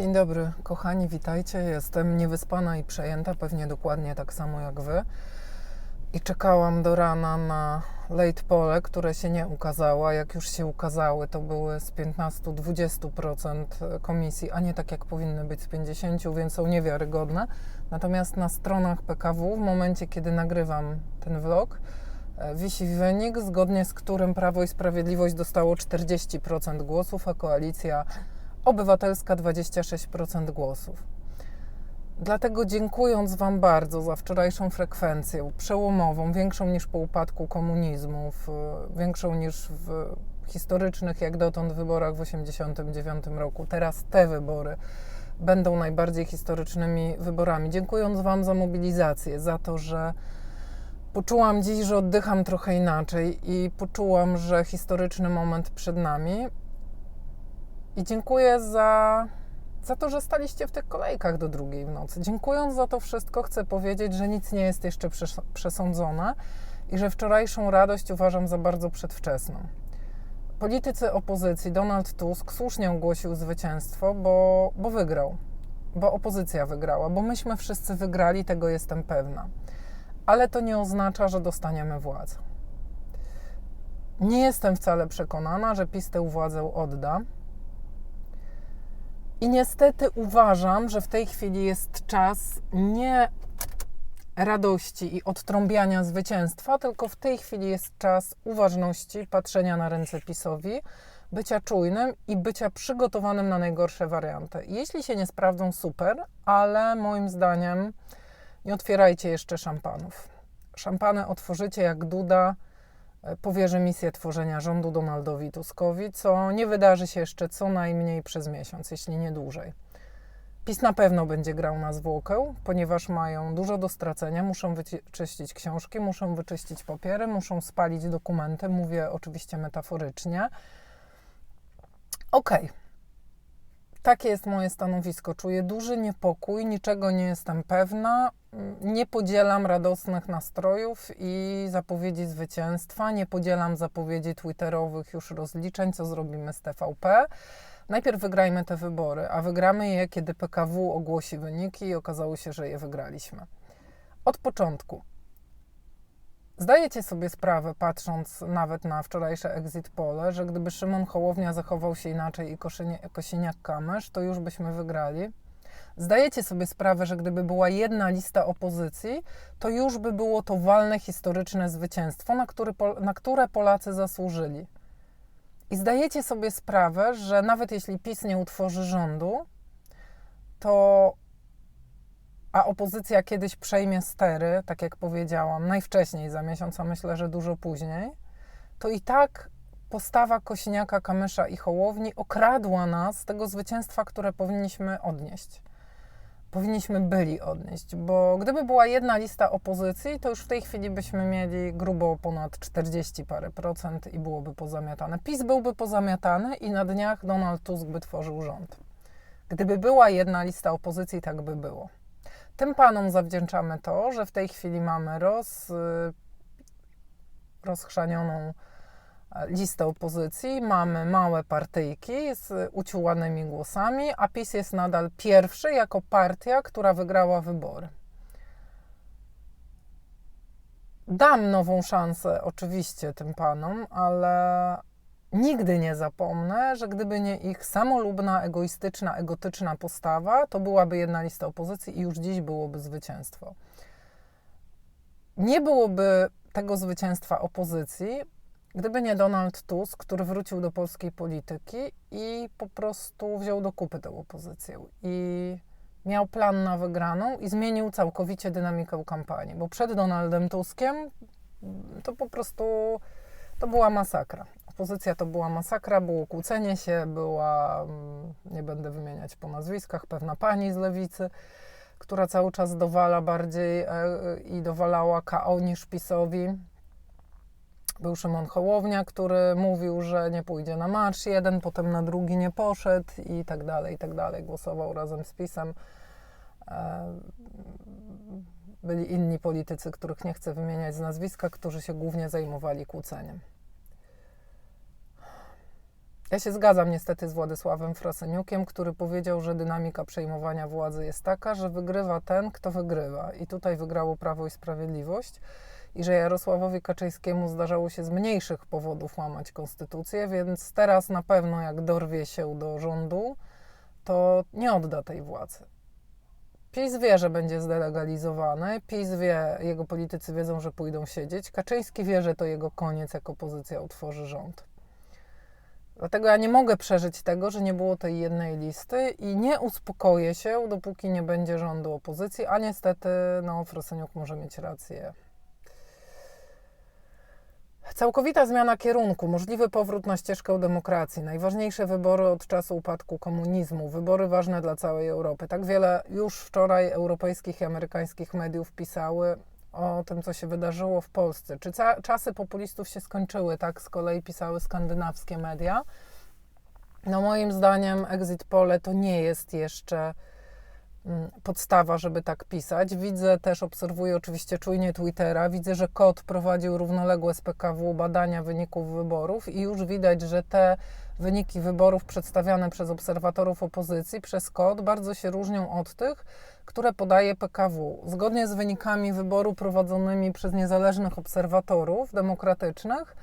Dzień dobry, kochani, witajcie. Jestem niewyspana i przejęta, pewnie dokładnie tak samo jak wy. I czekałam do rana na late pole, które się nie ukazała. Jak już się ukazały, to były z 15-20% komisji, a nie tak jak powinny być z 50%, więc są niewiarygodne. Natomiast na stronach PKW, w momencie kiedy nagrywam ten vlog, e, wisi wynik, zgodnie z którym Prawo i Sprawiedliwość dostało 40% głosów, a koalicja Obywatelska 26% głosów. Dlatego dziękując Wam bardzo za wczorajszą frekwencję, przełomową, większą niż po upadku komunizmu, w, większą niż w historycznych jak dotąd wyborach w 1989 roku. Teraz te wybory będą najbardziej historycznymi wyborami. Dziękując Wam za mobilizację, za to, że poczułam dziś, że oddycham trochę inaczej i poczułam, że historyczny moment przed nami. I dziękuję za, za to, że staliście w tych kolejkach do drugiej w nocy. Dziękując za to wszystko, chcę powiedzieć, że nic nie jest jeszcze przesądzone i że wczorajszą radość uważam za bardzo przedwczesną. Politycy opozycji, Donald Tusk słusznie ogłosił zwycięstwo, bo, bo wygrał, bo opozycja wygrała, bo myśmy wszyscy wygrali, tego jestem pewna. Ale to nie oznacza, że dostaniemy władzę. Nie jestem wcale przekonana, że PiS tę władzę odda. I niestety uważam, że w tej chwili jest czas nie radości i odtrąbiania zwycięstwa, tylko w tej chwili jest czas uważności, patrzenia na ręce PiSowi, bycia czujnym i bycia przygotowanym na najgorsze warianty. Jeśli się nie sprawdzą, super, ale moim zdaniem nie otwierajcie jeszcze szampanów. Szampany otworzycie jak Duda powierzy misję tworzenia rządu Donaldowi Tuskowi, co nie wydarzy się jeszcze co najmniej przez miesiąc, jeśli nie dłużej. PiS na pewno będzie grał na zwłokę, ponieważ mają dużo do stracenia, muszą wyczyścić książki, muszą wyczyścić papiery, muszą spalić dokumenty, mówię oczywiście metaforycznie. Okej. Okay. Takie jest moje stanowisko. Czuję duży niepokój, niczego nie jestem pewna. Nie podzielam radosnych nastrojów i zapowiedzi zwycięstwa. Nie podzielam zapowiedzi twitterowych już rozliczeń, co zrobimy z TVP. Najpierw wygrajmy te wybory, a wygramy je, kiedy PKW ogłosi wyniki i okazało się, że je wygraliśmy. Od początku Zdajecie sobie sprawę, patrząc nawet na wczorajsze exit pole, że gdyby Szymon Hołownia zachował się inaczej i Kosiniak-Kamysz, to już byśmy wygrali? Zdajecie sobie sprawę, że gdyby była jedna lista opozycji, to już by było to walne historyczne zwycięstwo, na, który, na które Polacy zasłużyli. I zdajecie sobie sprawę, że nawet jeśli PiS nie utworzy rządu, to a opozycja kiedyś przejmie stery, tak jak powiedziałam, najwcześniej za miesiąc, a myślę, że dużo później, to i tak postawa Kośniaka, Kamysza i Hołowni okradła nas tego zwycięstwa, które powinniśmy odnieść. Powinniśmy byli odnieść, bo gdyby była jedna lista opozycji, to już w tej chwili byśmy mieli grubo ponad 40 parę procent i byłoby pozamiatane. PiS byłby pozamiatany i na dniach Donald Tusk by tworzył rząd. Gdyby była jedna lista opozycji, tak by było. Tym panom zawdzięczamy to, że w tej chwili mamy roz, y, rozchrzanioną listę opozycji, mamy małe partyjki z uciułanymi głosami, a PiS jest nadal pierwszy jako partia, która wygrała wybory. Dam nową szansę oczywiście tym panom, ale Nigdy nie zapomnę, że gdyby nie ich samolubna, egoistyczna, egotyczna postawa, to byłaby jedna lista opozycji i już dziś byłoby zwycięstwo. Nie byłoby tego zwycięstwa opozycji, gdyby nie Donald Tusk, który wrócił do polskiej polityki i po prostu wziął do kupy tę opozycję. I miał plan na wygraną i zmienił całkowicie dynamikę kampanii, bo przed Donaldem Tuskiem to po prostu to była masakra ekspozycja to była masakra, było kłócenie się, była, mm, nie będę wymieniać po nazwiskach, pewna pani z lewicy, która cały czas dowala bardziej e, i dowalała KO niż PiSowi. Był Szymon Hołownia, który mówił, że nie pójdzie na marsz jeden, potem na drugi nie poszedł i tak dalej, i tak dalej. Głosował razem z PiSem. E, byli inni politycy, których nie chcę wymieniać z nazwiska, którzy się głównie zajmowali kłóceniem. Ja się zgadzam niestety z Władysławem Frasyniukiem, który powiedział, że dynamika przejmowania władzy jest taka, że wygrywa ten, kto wygrywa. I tutaj wygrało Prawo i Sprawiedliwość. I że Jarosławowi Kaczyńskiemu zdarzało się z mniejszych powodów łamać konstytucję, więc teraz na pewno, jak dorwie się do rządu, to nie odda tej władzy. PiS wie, że będzie zdelegalizowany, PiS wie, jego politycy wiedzą, że pójdą siedzieć. Kaczyński wie, że to jego koniec, jak opozycja utworzy rząd. Dlatego ja nie mogę przeżyć tego, że nie było tej jednej listy i nie uspokoję się, dopóki nie będzie rządu opozycji, a niestety, no, Froseniuk może mieć rację. Całkowita zmiana kierunku, możliwy powrót na ścieżkę demokracji, najważniejsze wybory od czasu upadku komunizmu, wybory ważne dla całej Europy. Tak wiele już wczoraj europejskich i amerykańskich mediów pisały o tym, co się wydarzyło w Polsce. Czy czasy populistów się skończyły? Tak z kolei pisały skandynawskie media. No moim zdaniem exit pole to nie jest jeszcze podstawa, żeby tak pisać. Widzę też, obserwuję oczywiście czujnie Twittera, widzę, że KOT prowadził równoległe z PKW badania wyników wyborów i już widać, że te wyniki wyborów przedstawiane przez obserwatorów opozycji, przez KOT, bardzo się różnią od tych, które podaje PKW. Zgodnie z wynikami wyboru prowadzonymi przez niezależnych obserwatorów demokratycznych,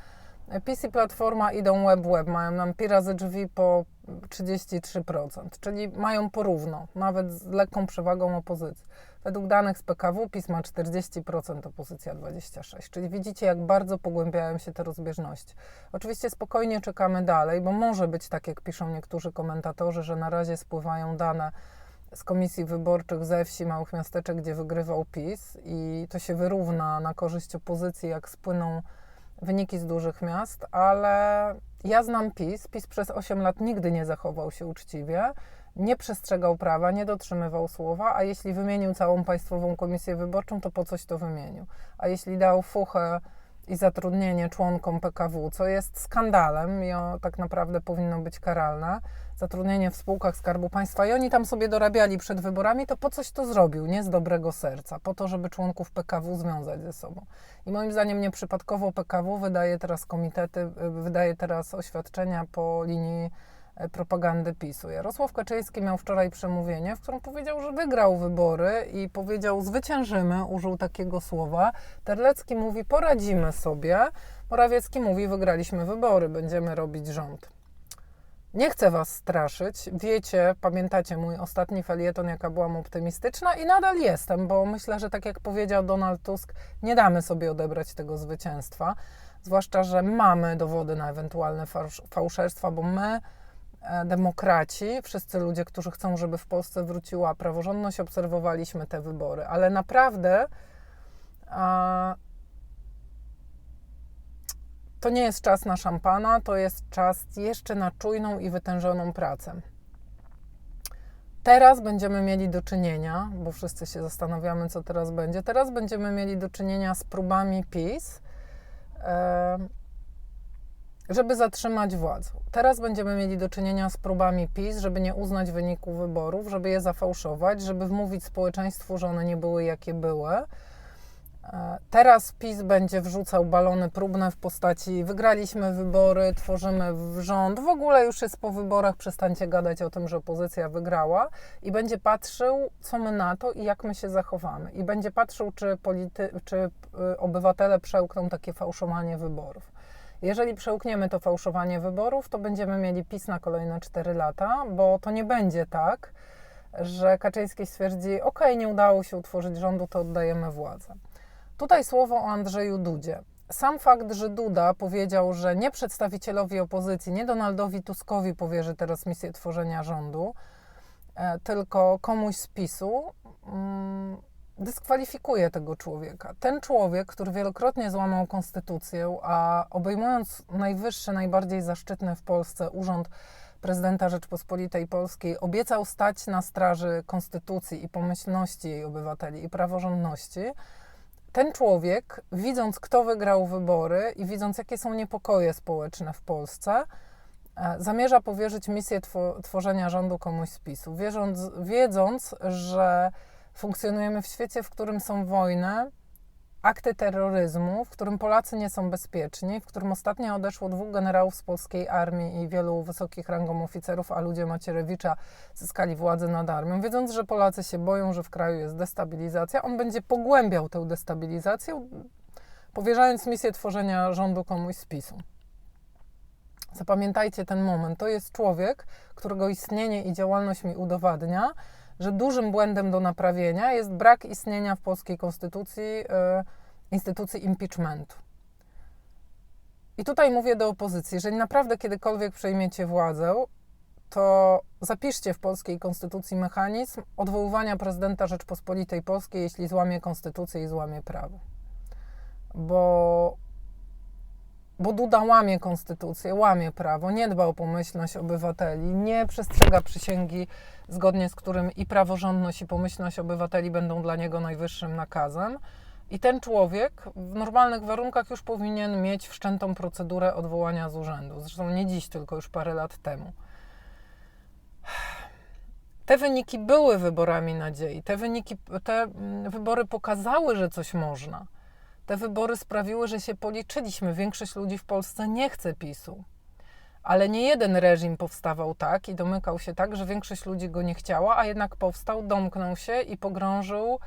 PiS i Platforma idą web-web, mają nam pi razy drzwi po 33%, czyli mają porówno, nawet z lekką przewagą opozycji. Według danych z PKW PiS ma 40%, opozycja 26%, czyli widzicie, jak bardzo pogłębiają się te rozbieżności. Oczywiście spokojnie czekamy dalej, bo może być tak, jak piszą niektórzy komentatorzy, że na razie spływają dane z komisji wyborczych ze wsi, małych miasteczek, gdzie wygrywał PiS i to się wyrówna na korzyść opozycji, jak spłyną wyniki z dużych miast, ale ja znam PiS. PiS przez 8 lat nigdy nie zachował się uczciwie, nie przestrzegał prawa, nie dotrzymywał słowa, a jeśli wymienił całą Państwową Komisję Wyborczą, to po coś to wymienił. A jeśli dał fuchę i zatrudnienie członkom PKW, co jest skandalem. I tak naprawdę powinno być karalne, zatrudnienie w spółkach Skarbu Państwa. I oni tam sobie dorabiali przed wyborami, to po coś to zrobił, nie z dobrego serca, po to, żeby członków PKW związać ze sobą. I moim zdaniem nieprzypadkowo PKW wydaje teraz komitety, wydaje teraz oświadczenia po linii propagandy PiSu. Jarosław Kaczyński miał wczoraj przemówienie, w którym powiedział, że wygrał wybory i powiedział zwyciężymy, użył takiego słowa. Terlecki mówi poradzimy sobie, Morawiecki mówi wygraliśmy wybory, będziemy robić rząd. Nie chcę Was straszyć. Wiecie, pamiętacie mój ostatni felieton, jaka byłam optymistyczna i nadal jestem, bo myślę, że tak jak powiedział Donald Tusk, nie damy sobie odebrać tego zwycięstwa. Zwłaszcza, że mamy dowody na ewentualne fałszerstwa, bo my, demokraci, wszyscy ludzie, którzy chcą, żeby w Polsce wróciła praworządność, obserwowaliśmy te wybory. Ale naprawdę to nie jest czas na szampana, to jest czas jeszcze na czujną i wytężoną pracę. Teraz będziemy mieli do czynienia, bo wszyscy się zastanawiamy, co teraz będzie. Teraz będziemy mieli do czynienia z próbami PiS, żeby zatrzymać władzę. Teraz będziemy mieli do czynienia z próbami PiS, żeby nie uznać wyniku wyborów, żeby je zafałszować, żeby wmówić społeczeństwu, że one nie były jakie były E, teraz PiS będzie wrzucał balony próbne w postaci wygraliśmy wybory, tworzymy rząd, w ogóle już jest po wyborach, przestańcie gadać o tym, że opozycja wygrała i będzie patrzył, co my na to i jak my się zachowamy. I będzie patrzył, czy, polity, czy y, obywatele przełkną takie fałszowanie wyborów. Jeżeli przełkniemy to fałszowanie wyborów, to będziemy mieli PiS na kolejne 4 lata, bo to nie będzie tak, że Kaczyński stwierdzi, ok, nie udało się utworzyć rządu, to oddajemy władzę. Tutaj słowo o Andrzeju Dudzie. Sam fakt, że Duda powiedział, że nie przedstawicielowi opozycji, nie Donaldowi Tuskowi powierzy teraz misję tworzenia rządu, e, tylko komuś z PiSu, mm, dyskwalifikuje tego człowieka. Ten człowiek, który wielokrotnie złamał konstytucję, a obejmując najwyższy, najbardziej zaszczytny w Polsce urząd prezydenta Rzeczpospolitej Polskiej, obiecał stać na straży konstytucji i pomyślności jej obywateli i praworządności, ten człowiek, widząc kto wygrał wybory i widząc jakie są niepokoje społeczne w Polsce, e, zamierza powierzyć misję tworzenia rządu komuś z PiSu, wiedząc, wiedząc, że funkcjonujemy w świecie, w którym są wojny, akty terroryzmu, w którym Polacy nie są bezpieczni, w którym ostatnio odeszło dwóch generałów z polskiej armii i wielu wysokich rangą oficerów, a ludzie Macierewicza zyskali władzę nad armią, wiedząc, że Polacy się boją, że w kraju jest destabilizacja, on będzie pogłębiał tę destabilizację, powierzając misję tworzenia rządu komuś z PiSu. Zapamiętajcie ten moment. To jest człowiek, którego istnienie i działalność mi udowadnia, że dużym błędem do naprawienia jest brak istnienia w polskiej konstytucji y, instytucji impeachmentu. I tutaj mówię do opozycji, jeżeli naprawdę kiedykolwiek przejmiecie władzę, to zapiszcie w polskiej konstytucji mechanizm odwoływania prezydenta Rzeczpospolitej Polskiej, jeśli złamie konstytucję i złamie prawo. Bo bo Duda łamie konstytucję, łamie prawo, nie dba o pomyślność obywateli, nie przestrzega przysięgi, zgodnie z którym i praworządność, i pomyślność obywateli będą dla niego najwyższym nakazem. I ten człowiek w normalnych warunkach już powinien mieć wszczętą procedurę odwołania z urzędu. Zresztą nie dziś, tylko już parę lat temu. Te wyniki były wyborami nadziei. Te, wyniki, te mm, wybory pokazały, że coś można te wybory sprawiły, że się policzyliśmy. Większość ludzi w Polsce nie chce PiSu. Ale nie jeden reżim powstawał tak i domykał się tak, że większość ludzi go nie chciała, a jednak powstał, domknął się i pogrążył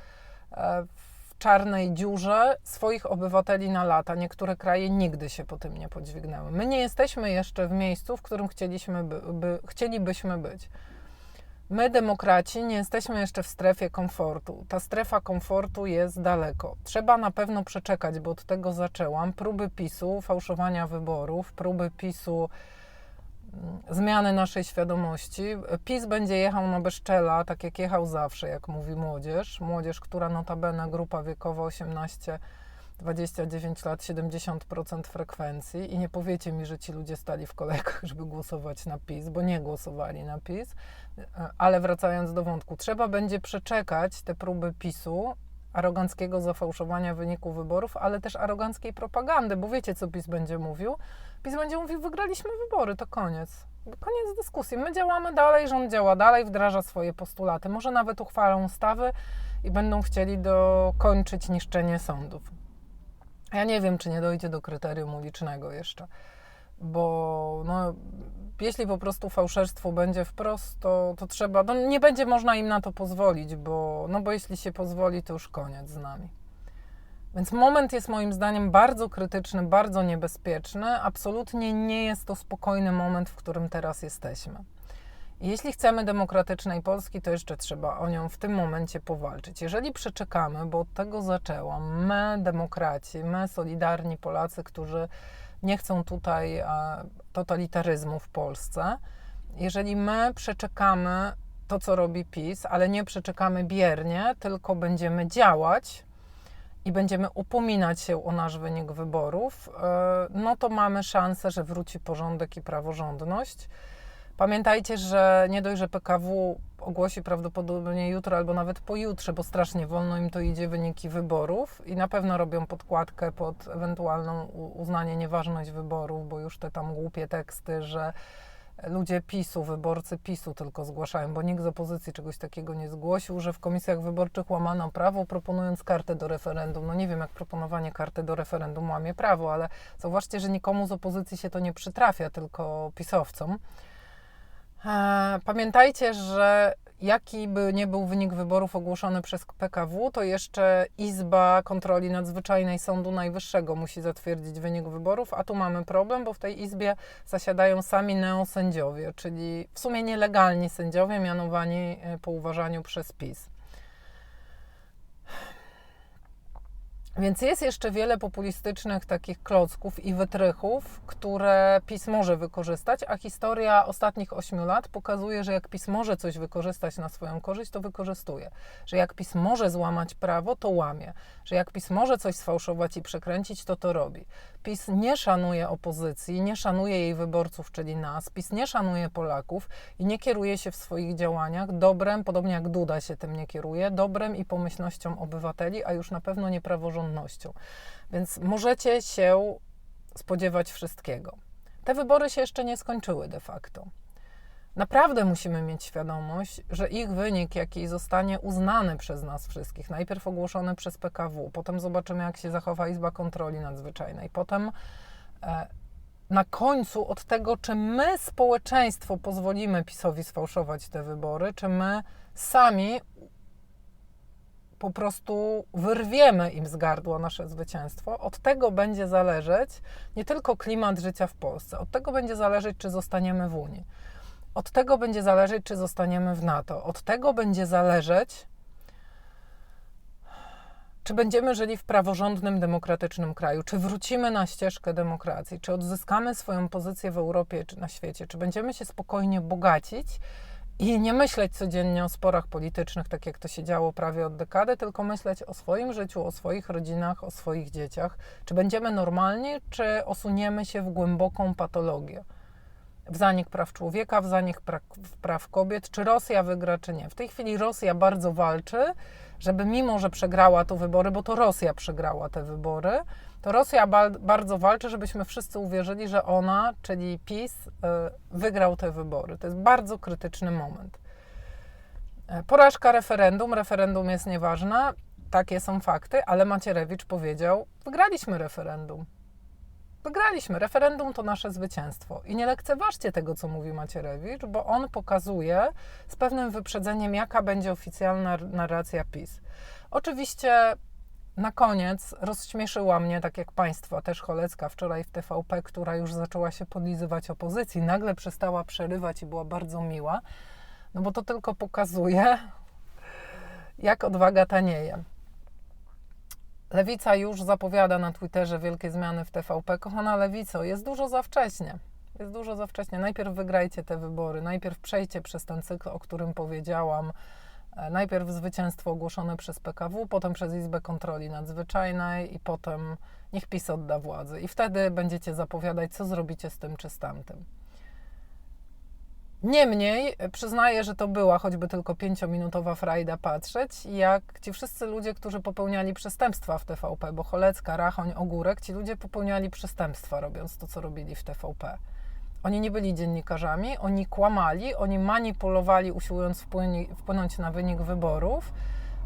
e, w czarnej dziurze swoich obywateli na lata. Niektóre kraje nigdy się po tym nie podźwignęły. My nie jesteśmy jeszcze w miejscu, w którym chcieliśmy by, by, chcielibyśmy być. My, demokraci, nie jesteśmy jeszcze w strefie komfortu. Ta strefa komfortu jest daleko. Trzeba na pewno przeczekać, bo od tego zaczęłam. Próby PiSu, fałszowania wyborów, próby PiSu mm, zmiany naszej świadomości. PiS będzie jechał na bezczela, tak jak jechał zawsze, jak mówi młodzież. Młodzież, która notabene grupa wiekowa 18 29 lat, 70% frekwencji i nie powiecie mi, że ci ludzie stali w kolejkach, żeby głosować na PiS, bo nie głosowali na PiS. Ale wracając do wątku, trzeba będzie przeczekać te próby PiSu, aroganckiego zafałszowania wyników wyborów, ale też aroganckiej propagandy, bo wiecie, co PiS będzie mówił? PiS będzie mówił, wygraliśmy wybory, to koniec. Koniec dyskusji. My działamy dalej, rząd działa dalej, wdraża swoje postulaty. Może nawet uchwalą ustawy i będą chcieli dokończyć niszczenie sądów. Ja nie wiem, czy nie dojdzie do kryterium ulicznego jeszcze, bo no, jeśli po prostu fałszerstwo będzie wprost, to, to trzeba, no, nie będzie można im na to pozwolić, bo, no, bo jeśli się pozwoli, to już koniec z nami. Więc moment jest moim zdaniem bardzo krytyczny, bardzo niebezpieczny. Absolutnie nie jest to spokojny moment, w którym teraz jesteśmy. Jeśli chcemy demokratycznej Polski, to jeszcze trzeba o nią w tym momencie powalczyć. Jeżeli przeczekamy, bo od tego zaczęłam, my, demokraci, my, solidarni Polacy, którzy nie chcą tutaj e, totalitaryzmu w Polsce, jeżeli my przeczekamy to, co robi PiS, ale nie przeczekamy biernie, tylko będziemy działać i będziemy upominać się o nasz wynik wyborów, e, no to mamy szansę, że wróci porządek i praworządność Pamiętajcie, że nie dość, że PKW ogłosi prawdopodobnie jutro albo nawet pojutrze, bo strasznie wolno im to idzie wyniki wyborów i na pewno robią podkładkę pod ewentualną uznanie nieważność wyborów, bo już te tam głupie teksty, że ludzie PiSu, wyborcy PiSu tylko zgłaszają, bo nikt z opozycji czegoś takiego nie zgłosił, że w komisjach wyborczych łamano prawo, proponując kartę do referendum. No nie wiem, jak proponowanie karty do referendum łamie prawo, ale zauważcie, że nikomu z opozycji się to nie przytrafia, tylko pisowcom. Pamiętajcie, że jaki by nie był wynik wyborów ogłoszony przez PKW, to jeszcze Izba Kontroli Nadzwyczajnej Sądu Najwyższego musi zatwierdzić wynik wyborów, a tu mamy problem, bo w tej Izbie zasiadają sami neosędziowie, czyli w sumie nielegalni sędziowie mianowani e, po uważaniu przez PiS. Więc jest jeszcze wiele populistycznych takich klocków i wytrychów, które PiS może wykorzystać, a historia ostatnich ośmiu lat pokazuje, że jak PiS może coś wykorzystać na swoją korzyść, to wykorzystuje. Że jak PiS może złamać prawo, to łamie. Że jak PiS może coś sfałszować i przekręcić, to to robi. PiS nie szanuje opozycji, nie szanuje jej wyborców, czyli nas. PiS nie szanuje Polaków i nie kieruje się w swoich działaniach dobrem, podobnie jak Duda się tym nie kieruje, dobrem i pomyślnością obywateli, a już na pewno nie praworządnością. Więc możecie się spodziewać wszystkiego. Te wybory się jeszcze nie skończyły de facto. Naprawdę musimy mieć świadomość, że ich wynik, jaki zostanie uznany przez nas wszystkich, najpierw ogłoszony przez PKW, potem zobaczymy, jak się zachowa Izba Kontroli Nadzwyczajnej, potem e, na końcu od tego, czy my, społeczeństwo, pozwolimy PiSowi sfałszować te wybory, czy my sami po prostu wyrwiemy im z gardła nasze zwycięstwo. Od tego będzie zależeć nie tylko klimat życia w Polsce, od tego będzie zależeć, czy zostaniemy w Unii. Od tego będzie zależeć, czy zostaniemy w NATO. Od tego będzie zależeć, czy będziemy żyli w praworządnym, demokratycznym kraju, czy wrócimy na ścieżkę demokracji, czy odzyskamy swoją pozycję w Europie czy na świecie, czy będziemy się spokojnie bogacić i nie myśleć codziennie o sporach politycznych, tak jak to się działo prawie od dekady, tylko myśleć o swoim życiu, o swoich rodzinach, o swoich dzieciach. Czy będziemy normalni, czy osuniemy się w głęboką patologię? W zanik praw człowieka, w zanik praw, praw kobiet, czy Rosja wygra, czy nie. W tej chwili Rosja bardzo walczy, żeby mimo, że przegrała te wybory, bo to Rosja przegrała te wybory, to Rosja bardzo walczy, żebyśmy wszyscy uwierzyli, że ona, czyli PiS, y, wygrał te wybory. To jest bardzo krytyczny moment. E, porażka referendum. Referendum jest nieważne. Takie są fakty, ale Macierewicz powiedział: Wygraliśmy referendum. Wygraliśmy. Referendum to nasze zwycięstwo. I nie lekceważcie tego, co mówi Macierewicz, bo on pokazuje z pewnym wyprzedzeniem, jaka będzie oficjalna narracja PiS. Oczywiście na koniec rozśmieszyła mnie, tak jak Państwa, też Cholecka wczoraj w TVP, która już zaczęła się podlizywać opozycji, nagle przestała przerywać i była bardzo miła, no bo to tylko pokazuje, jak odwaga tanieje. Lewica już zapowiada na Twitterze wielkie zmiany w TVP. Kochana Lewico, jest dużo za wcześnie. Jest dużo za wcześnie. Najpierw wygrajcie te wybory, najpierw przejdźcie przez ten cykl, o którym powiedziałam E, najpierw zwycięstwo ogłoszone przez PKW, potem przez Izbę Kontroli Nadzwyczajnej i potem niech PiS odda władzy. I wtedy będziecie zapowiadać, co zrobicie z tym czy z tamtym. Niemniej e, przyznaję, że to była choćby tylko pięciominutowa frajda patrzeć, jak ci wszyscy ludzie, którzy popełniali przestępstwa w TVP, bo Cholecka, Rachoń, Ogórek, ci ludzie popełniali przestępstwa robiąc to, co robili w TVP. Oni nie byli dziennikarzami, oni kłamali, oni manipulowali, usiłując wpłynąć na wynik wyborów.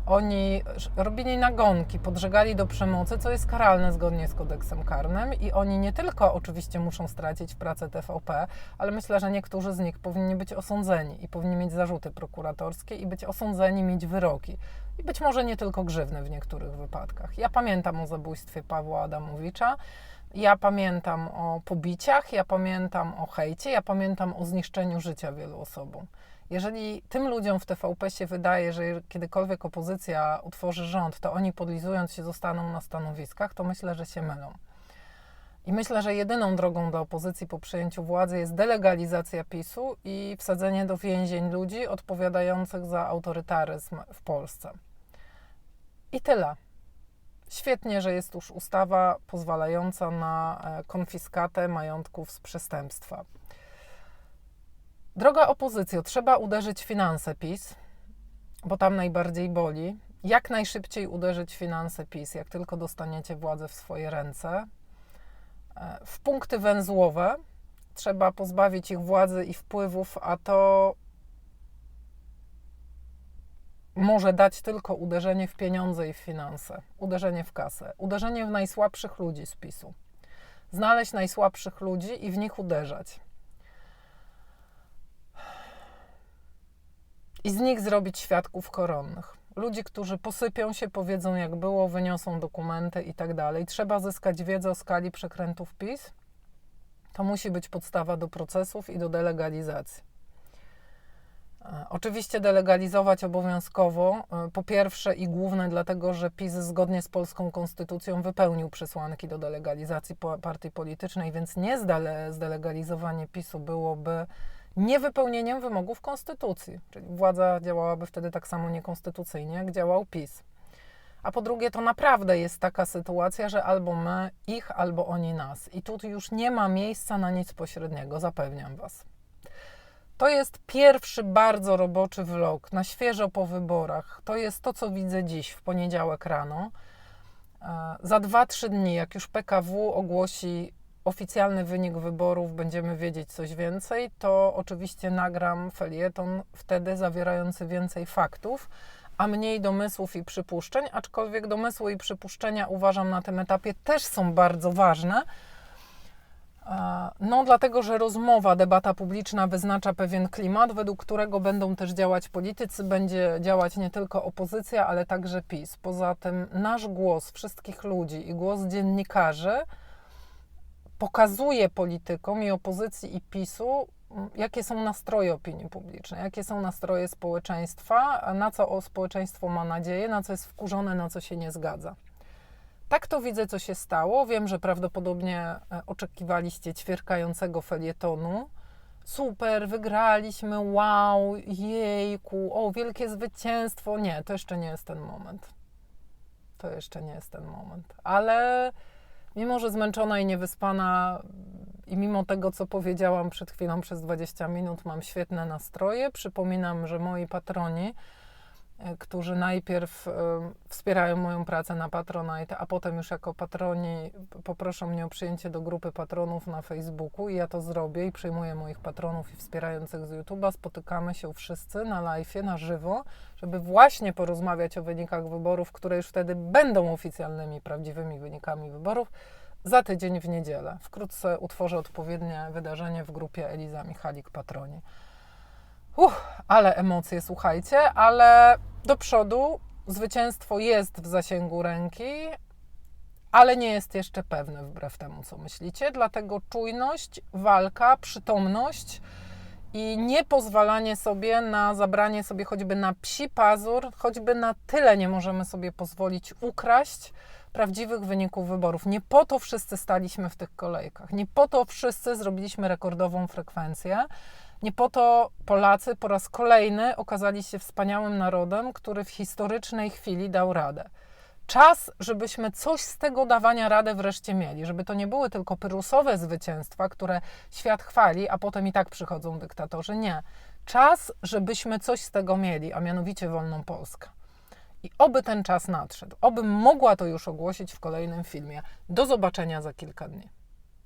Oni robili nagonki, podżegali do przemocy, co jest karalne zgodnie z kodeksem karnym, i oni nie tylko oczywiście muszą stracić pracę TVP, ale myślę, że niektórzy z nich powinni być osądzeni i powinni mieć zarzuty prokuratorskie i być osądzeni, mieć wyroki. I być może nie tylko grzywny w niektórych wypadkach. Ja pamiętam o zabójstwie Pawła Adamowicza. Ja pamiętam o pobiciach, ja pamiętam o hejcie, ja pamiętam o zniszczeniu życia wielu osobom. Jeżeli tym ludziom w TVP się wydaje, że kiedykolwiek opozycja utworzy rząd, to oni podlizując się zostaną na stanowiskach, to myślę, że się mylą. I myślę, że jedyną drogą dla opozycji po przejęciu władzy jest delegalizacja PiSu i wsadzenie do więzień ludzi odpowiadających za autorytaryzm w Polsce. I tyle. Świetnie, że jest już ustawa pozwalająca na e, konfiskatę majątków z przestępstwa. Droga opozycjo, trzeba uderzyć finanse PiS, bo tam najbardziej boli. Jak najszybciej uderzyć finanse PiS, jak tylko dostaniecie władzę w swoje ręce. E, w punkty węzłowe trzeba pozbawić ich władzy i wpływów, a to może dać tylko uderzenie w pieniądze i w finanse, uderzenie w kasę, uderzenie w najsłabszych ludzi z PiSu. Znaleźć najsłabszych ludzi i w nich uderzać. I z nich zrobić świadków koronnych. Ludzi, którzy posypią się, powiedzą jak było, wyniosą dokumenty i tak dalej. Trzeba zyskać wiedzę o skali przekrętów PiS. To musi być podstawa do procesów i do delegalizacji. Oczywiście delegalizować obowiązkowo, e, po pierwsze i główne dlatego, że PiS zgodnie z polską konstytucją wypełnił przesłanki do delegalizacji partii politycznej, więc nie zdelegalizowanie PiSu byłoby niewypełnieniem wymogów konstytucji, czyli władza działałaby wtedy tak samo niekonstytucyjnie, jak działał PiS. A po drugie, to naprawdę jest taka sytuacja, że albo my ich, albo oni nas. I tu już nie ma miejsca na nic pośredniego, zapewniam Was. To jest pierwszy bardzo roboczy vlog, na świeżo po wyborach. To jest to, co widzę dziś, w poniedziałek rano. E, za 2-3 dni, jak już PKW ogłosi oficjalny wynik wyborów będziemy wiedzieć coś więcej, to oczywiście nagram felieton wtedy zawierający więcej faktów, a mniej domysłów i przypuszczeń, aczkolwiek domysły i przypuszczenia uważam na tym etapie też są bardzo ważne. A, No, dlatego, że rozmowa, debata publiczna wyznacza pewien klimat, według którego będą też działać politycy, będzie działać nie tylko opozycja, ale także PiS. Poza tym nasz głos wszystkich ludzi i głos dziennikarzy pokazuje politykom i opozycji i PiSu, jakie są nastroje opinii publicznej, jakie są nastroje społeczeństwa, na co społeczeństwo ma nadzieję, na co jest wkurzone, na co się nie zgadza. Tak to widzę, co się stało. Wiem, że prawdopodobnie e, oczekiwaliście ćwierkającego felietonu. Super, wygraliśmy, wow, jejku, o, wielkie zwycięstwo. Nie, to jeszcze nie jest ten moment. To jeszcze nie jest ten moment. Ale mimo, że zmęczona i niewyspana i mimo tego, co powiedziałam przed chwilą przez 20 minut, mam świetne nastroje. Przypominam, że moi patroni, którzy najpierw e, wspierają moją pracę na Patronite, a potem już jako patroni poproszą mnie o przyjęcie do grupy patronów na Facebooku i ja to zrobię i przyjmuję moich patronów i wspierających z YouTube'a. Spotykamy się wszyscy na live, na żywo, żeby właśnie porozmawiać o wynikach wyborów, które już wtedy będą oficjalnymi, prawdziwymi wynikami wyborów za tydzień w niedzielę. Wkrótce utworzę odpowiednie wydarzenie w grupie Eliza Michalik Patroni. Ale emocje, słuchajcie, ale do przodu zwycięstwo jest w zasięgu ręki, ale nie jest jeszcze pewne wbrew temu, co myślicie. Dlatego czujność, walka, przytomność i nie pozwalanie sobie na zabranie sobie choćby na psi pazur, choćby na tyle nie możemy sobie pozwolić ukraść prawdziwych wyników wyborów. Nie po to wszyscy staliśmy w tych kolejkach, nie po to wszyscy zrobiliśmy rekordową frekwencję. Nie po to Polacy po raz kolejny okazali się wspaniałym narodem, który w historycznej chwili dał radę. Czas, żebyśmy coś z tego dawania radę wreszcie mieli, żeby to nie były tylko pyrusowe zwycięstwa, które świat chwali, a potem i tak przychodzą dyktatorzy. Nie. Czas, żebyśmy coś z tego mieli, a mianowicie wolną Polskę. I oby ten czas nadszedł. Obym mogła to już ogłosić w kolejnym filmie. Do zobaczenia za kilka dni.